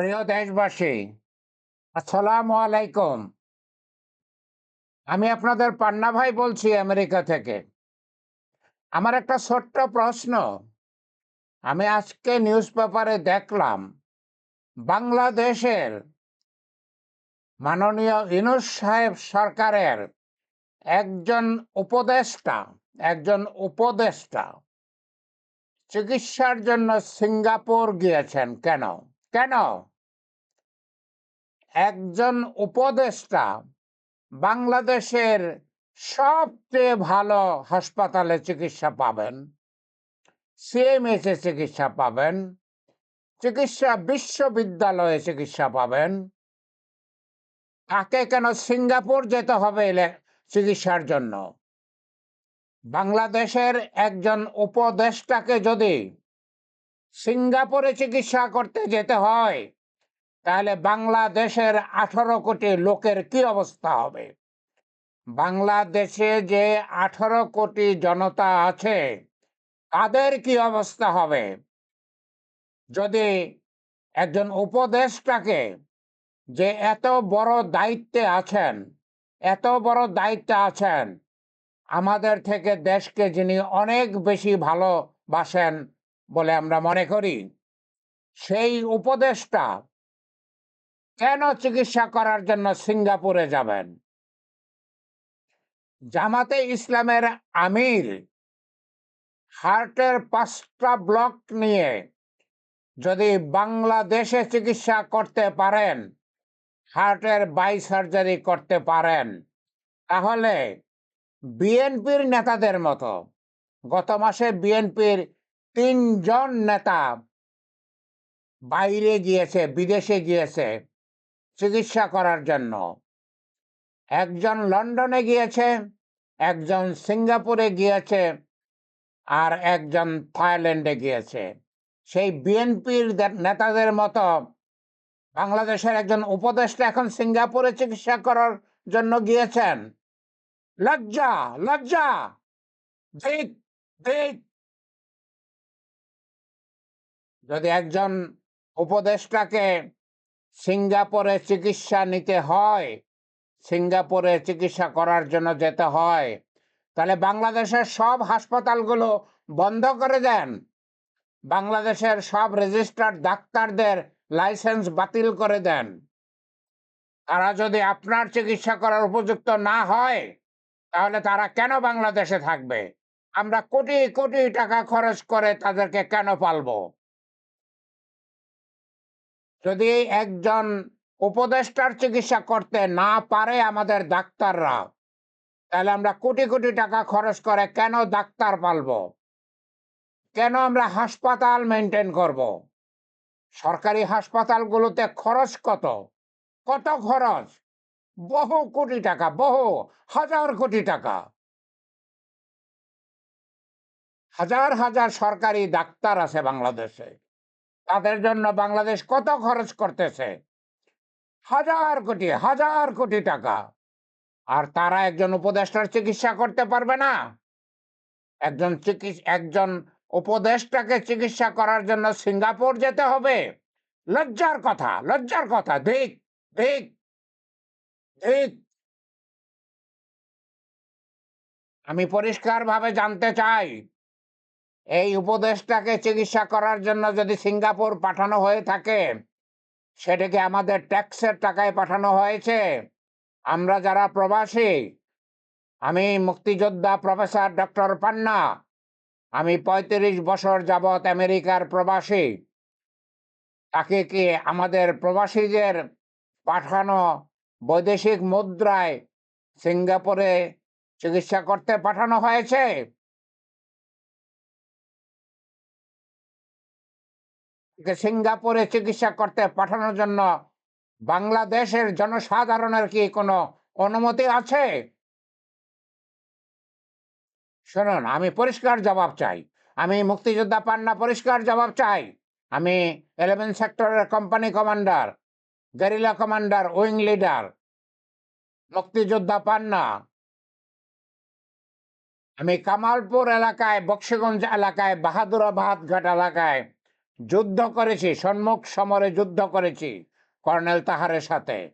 প্রিয় দেশবাসী, আসসালামু আলাইকুম। আমি আপনাদের পান্না ভাই বলছি আমেরিকা থেকে। আমার একটা ছোট্ট প্রশ্ন। আমি আজকে নিউজ পেপারে দেখলাম, বাংলাদেশের মাননীয় ইনুস সাহেব সরকারের একজন উপদেষ্টা একজন উপদেষ্টা চিকিৎসার জন্য সিঙ্গাপুর গিয়েছেন। কেন? কেন? একজন উপদেষ্টা বাংলাদেশের সবচেয়ে ভালো হাসপাতালে চিকিৎসা পাবেন সিএমএসে চিকিৎসা পাবেন, চিকিৎসা বিশ্ববিদ্যালয়ে চিকিৎসা পাবেন। তাকে কেন সিঙ্গাপুর যেতে হবে চিকিৎসার জন্য? বাংলাদেশের একজন উপদেষ্টাকে যদি সিঙ্গাপুরে চিকিৎসা করতে যেতে হয় তাহলে বাংলাদেশের আঠারো কোটি লোকের কি অবস্থা হবে? বাংলাদেশে যে আঠারো কোটি জনতা আছে, তাদের কি অবস্থা হবে? যদি একজন উপদেষ্টাকে যে এত বড় দায়িত্বে আছেন, এত বড় দায়িত্বে আছেন, আমাদের থেকে দেশকে যিনি অনেক বেশি ভালোবাসেন বলে আমরা মনে করি, সেই উপদেষ্টা কেন চিকিৎসা করার জন্য সিঙ্গাপুরে যাবেন? জামাতে ইসলামের আমির হার্টের পাঁচটা ব্লক নিয়ে যদি বাংলাদেশে চিকিৎসা করতে পারেন, হার্টের বাই সার্জারি করতে পারেন, তাহলে বিএনপির নেতাদের মতো গত মাসে বিএনপির তিনজন নেতা বাইরে গিয়েছে, বিদেশে গিয়েছে চিকিৎসা করার জন্য। একজন লন্ডনে গিয়েছে, একজন সিঙ্গাপুরে গিয়েছে আর একজন থাইল্যান্ডে গিয়েছে। সেই বিএনপির নেতাদের মতো বাংলাদেশের একজন উপদেষ্টা এখন সিঙ্গাপুরে চিকিৎসা করার জন্য গিয়েছেন। লজ্জা লজ্জা! যদি একজন উপদেষ্টাকে সিঙ্গাপুরে চিকিৎসা নিতে হয়। সিঙ্গাপুরে চিকিৎসা করার জন্য যেতে হয়। তাহলে বাংলাদেশের সব হাসপাতালগুলো বন্ধ করে দেন। বাংলাদেশের সব রেজিস্টার্ড ডাক্তারদের লাইসেন্স বাতিল করে দেন। তারা যদি আপনার চিকিৎসা করার উপযুক্ত না হয়, তাহলে তারা কেন বাংলাদেশে থাকবে? আমরা কোটি কোটি টাকা খরচ করে তাদেরকে কেন পালবো? যদি একজন উপদেষ্টার চিকিৎসা করতে না পারে আমাদের ডাক্তাররা, তাহলে আমরা কোটি কোটি টাকা খরচ করে কেন ডাক্তার পালবো? কেন আমরা হাসপাতাল মেনটেন করব? সরকারি হাসপাতালগুলোতে খরচ কত? কত খরচ? বহু কোটি টাকা, বহু, হাজার কোটি টাকা। হাজার হাজার সরকারি ডাক্তার আছে বাংলাদেশে। তাদের জন্য বাংলাদেশ কত খরচ করতেছে? হাজার কোটি হাজার কোটি টাকা। আর তারা একজন উপদেষ্টার চিকিৎসা করতে পারবে না। একজন একজন উপদেষ্টাকে চিকিৎসা করার জন্য সিঙ্গাপুর যেতে হবে। লজ্জার কথা লজ্জার কথা। ঠিক ঠিক ঠিক আমি পরিষ্কারভাবে জানতে চাই এই উপদেশটাকে চিকিৎসা করার জন্য যদি সিঙ্গাপুর পাঠানো হয়ে থাকে, সেটাকে আমাদের ট্যাক্সের টাকায় পাঠানো হয়েছে। আমরা যারা প্রবাসী, আমি মুক্তিযোদ্ধা প্রফেসর ডক্টর পান্না, আমি পঁয়ত্রিশ বছর যাবৎ আমেরিকার প্রবাসী। তাকে কি আমাদের প্রবাসীদের পাঠানো বৈদেশিক মুদ্রায় সিঙ্গাপুরে চিকিৎসা করতে পাঠানো হয়েছে? সিঙ্গাপুরে চিকিৎসা করতে পাঠানোর জন্য বাংলাদেশের জনসাধারণের কি কোনো অনুমতি আছে? শুনুন, আমি পরিষ্কার জবাব চাই। আমি মুক্তিযোদ্ধা পান্না পরিষ্কার জবাব চাই। আমি ইলেভেন সেক্টরের company commander guerrilla commander wing leader মুক্তিযোদ্ধা পান্না আমি কামালপুর এলাকায়, বক্সিগঞ্জ এলাকায়, বাহাদুরাবাদ ঘাট এলাকায় যুদ্ধ করেছি, সম্মুখ সমরে যুদ্ধ করেছি, কর্নেল তাহারের সাথে।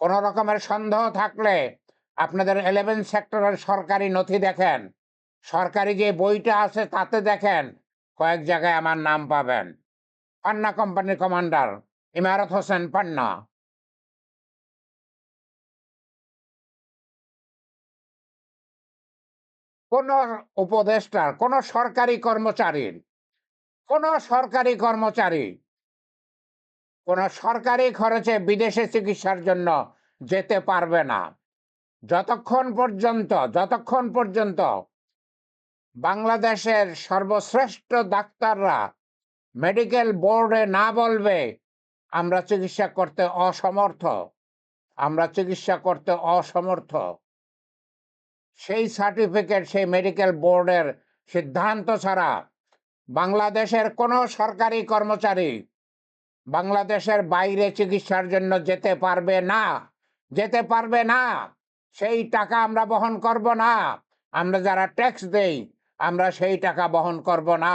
কোন রকমের সন্দেহ থাকলে আপনাদের ইলেভেন সেক্টরের সরকারি নথি দেখেন। সরকারি যে বইটা আছে তাতে দেখেন, কয়েক জায়গায় আমার নাম পাবেন। পান্না কোম্পানির কমান্ডার, ইমারত হোসেন পান্না। কোন উপদেষ্টার, কোন সরকারি কর্মচারীর কোন সরকারি কর্মচারী, কোন সরকারি খরচে বিদেশে চিকিৎসার জন্য যেতে পারবে না। যতক্ষণ পর্যন্ত যতক্ষণ পর্যন্ত বাংলাদেশের সর্বশ্রেষ্ঠ ডাক্তাররা মেডিকেল বোর্ডে না বলবে, আমরা চিকিৎসা করতে অসমর্থ, আমরা চিকিৎসা করতে অসমর্থ। সেই সার্টিফিকেট, সেই মেডিকেল বোর্ডের সিদ্ধান্ত ছাড়া বাংলাদেশের কোনো সরকারি কর্মচারী বাংলাদেশের বাইরে চিকিৎসার জন্য যেতে পারবে না, যেতে পারবে না। সেই টাকা আমরা বহন করব না। আমরা যারা ট্যাক্স দেই, আমরা সেই টাকা বহন করব না।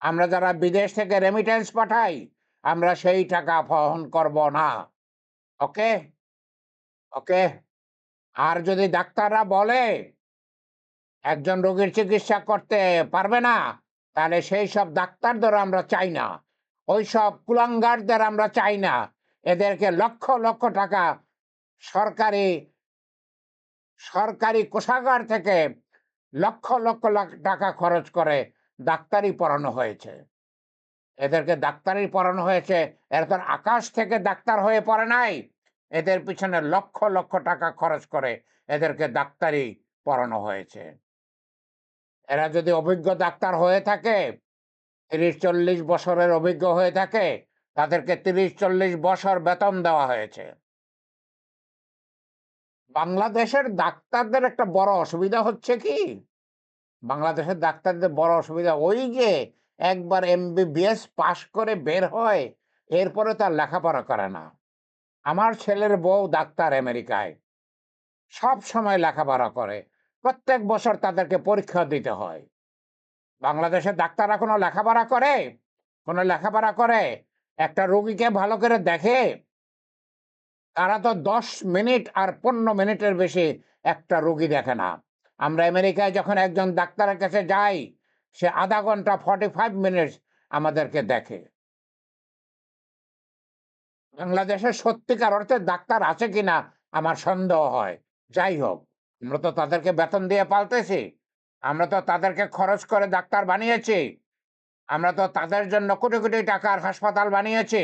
আমরা যারা বিদেশ থেকে রেমিটেন্স পাঠাই, আমরা সেই টাকা বহন করব না। ওকে? ওকে? আর যদি ডাক্তাররা বলে, একজন রোগীর চিকিৎসা করতে পারবে না তাহলে সেই সব ডাক্তারদের আমরা চাই না। ওই সব কুলাঙ্গারদের আমরা চাই না। এদেরকে লক্ষ লক্ষ টাকা সরকারি সরকারি কোষাগার থেকে লক্ষ লক্ষ টাকা খরচ করে ডাক্তারি পড়ানো হয়েছে। এদেরকে ডাক্তারি পড়ানো হয়েছে। এরা তো আকাশ থেকে ডাক্তার হয়ে পড়ে নাই। এদের পিছনে লক্ষ লক্ষ টাকা খরচ করে এদেরকে ডাক্তারি পড়ানো হয়েছে। এরা যদি অভিজ্ঞ ডাক্তার হয়ে থাকে তিরিশ চল্লিশ বছরের অভিজ্ঞ হয়ে থাকে, তাদেরকে তিরিশ চল্লিশ বছর বেতন দেওয়া হয়েছে। বাংলাদেশের ডাক্তারদের একটা বড় অসুবিধা হচ্ছে কি? বাংলাদেশের ডাক্তারদের বড় অসুবিধা ওই যে একবার এমবিবিএস পাশ করে বের হয়, এরপরে তার লেখাপড়া করে না। আমার ছেলের বউ ডাক্তার আমেরিকায়, সব সময় লেখাপড়া করে। প্রত্যেক বছর তাদেরকে পরীক্ষা দিতে হয়। বাংলাদেশের ডাক্তাররা কোনো লেখাপড়া করে? কোনো লেখাপড়া করে? একটা রোগীকে ভালো করে দেখে? তারা তো দশ মিনিট আর পনেরো মিনিটের বেশি একটা রোগী দেখে না। আমরা আমেরিকায় যখন একজন ডাক্তারের কাছে যাই, সে আধা ঘণ্টা ফর্টি ফাইভ মিনিটস আমাদেরকে দেখে। বাংলাদেশে সত্যিকার অর্থে ডাক্তার আছে কিনা আমার সন্দেহ হয়। যাই হোক। আমরা তো তাদেরকে বেতন দিয়ে পালতেছি। আমরা তো তাদেরকে খরচ করে ডাক্তার বানিয়েছি। আমরা তো তাদের জন্য কোটি কোটি টাকার হাসপাতাল বানিয়েছি।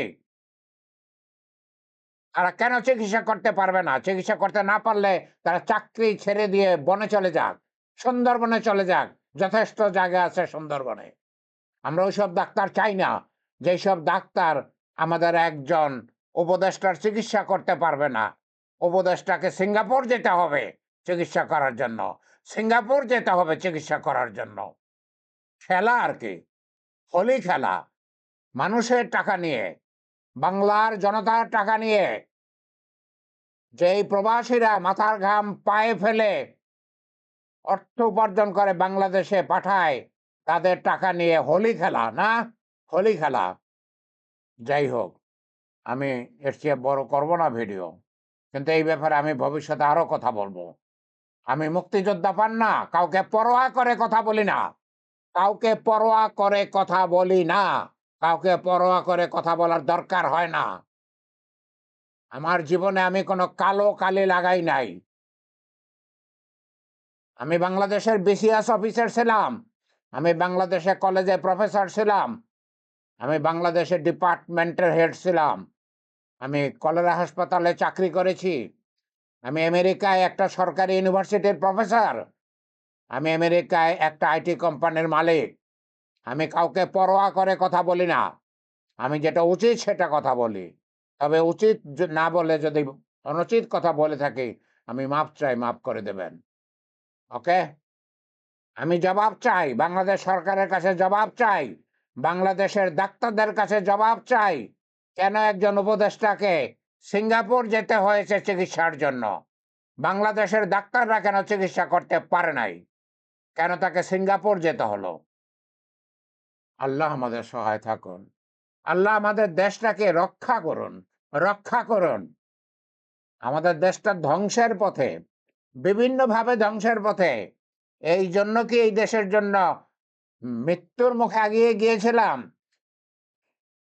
তারা কেন চিকিৎসা করতে পারবে না? চিকিৎসা করতে না পারলে তারা চাকরি ছেড়ে দিয়ে বনে চলে যাক, সুন্দরবনে চলে যাক, যথেষ্ট জায়গা আছে সুন্দরবনে। আমরা ওইসব ডাক্তার চাই না। যেসব ডাক্তার আমাদের একজন উপদেষ্টার চিকিৎসা করতে পারবে না। উপদেষ্টাকে সিঙ্গাপুর যেতে হবে। চিকিৎসা করার জন্য। সিঙ্গাপুর যেতে হবে চিকিৎসা করার জন্য। খেলা আর কি। হোলি খেলা। মানুষের টাকা নিয়ে, বাংলার জনতার টাকা নিয়ে। যেই প্রবাসীরা মাথার ঘাম পায়ে ফেলে অর্থ উপার্জন করে বাংলাদেশে পাঠায়, তাদের টাকা নিয়ে হোলি খেলা, না? হোলি খেলা। যাই হোক, আমি এর চেয়ে বড় করব না ভিডিও। কিন্তু এই ব্যাপারে আমি ভবিষ্যতে আরও কথা বলব। আমি মুক্তিযোদ্ধা পান না কাউকে পরোয়া করে কথা বলি না। কাউকে পরোয়া করে কথা বলি না। কাউকে পরোয়া করে কথা বলার দরকার হয় না। আমার জীবনে আমি কোনো কালো কালি লাগাই নাই। আমি বাংলাদেশের বিসিএস অফিসার ছিলাম। আমি বাংলাদেশে কলেজে প্রফেসর ছিলাম। আমি বাংলাদেশের ডিপার্টমেন্টের হেড ছিলাম। আমি কলেরা হাসপাতালে চাকরি করেছি। আমি আমেরিকায় একটা সরকারি ইউনিভার্সিটির প্রফেসর। আমি আমেরিকায় একটা আইটি কোম্পানির মালিক। আমি কাউকে পরোয়া করে কথা বলি না। আমি যেটা উচিত সেটা কথা বলি। তবে উচিত না বলে যদি অনুচিত কথা বলে থাকি, আমি মাপ চাই মাফ করে দেবেন। ওকে? আমি জবাব চাই। বাংলাদেশ সরকারের কাছে জবাব চাই। বাংলাদেশের ডাক্তারদের কাছে জবাব চাই। কেন একজন উপদেষ্টাকে সিঙ্গাপুর যেতে হয়েছে চিকিৎসার জন্য। বাংলাদেশের ডাক্তাররা কেন চিকিৎসা করতে পারে নাই? কেন তাকে সিঙ্গাপুর যেতে হলো? আল্লাহ আমাদের সহায় থাকুন। আল্লাহ আমাদের দেশটাকে রক্ষা করুন রক্ষা করুন। আমাদের দেশটা ধ্বংসের পথে, বিভিন্নভাবে ধ্বংসের পথে। এই জন্য কি এই দেশের জন্য মৃত্যুর মুখে এগিয়ে গিয়েছিলাম?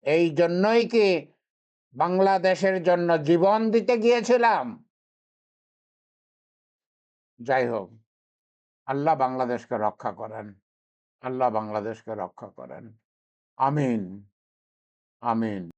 এই জন্যই কি বাংলাদেশের জন্য জীবন দিতে গিয়েছিলাম। যাই হোক, আল্লাহ বাংলাদেশকে রক্ষা করেন। আল্লাহ বাংলাদেশকে রক্ষা করেন। আমিন। আমিন।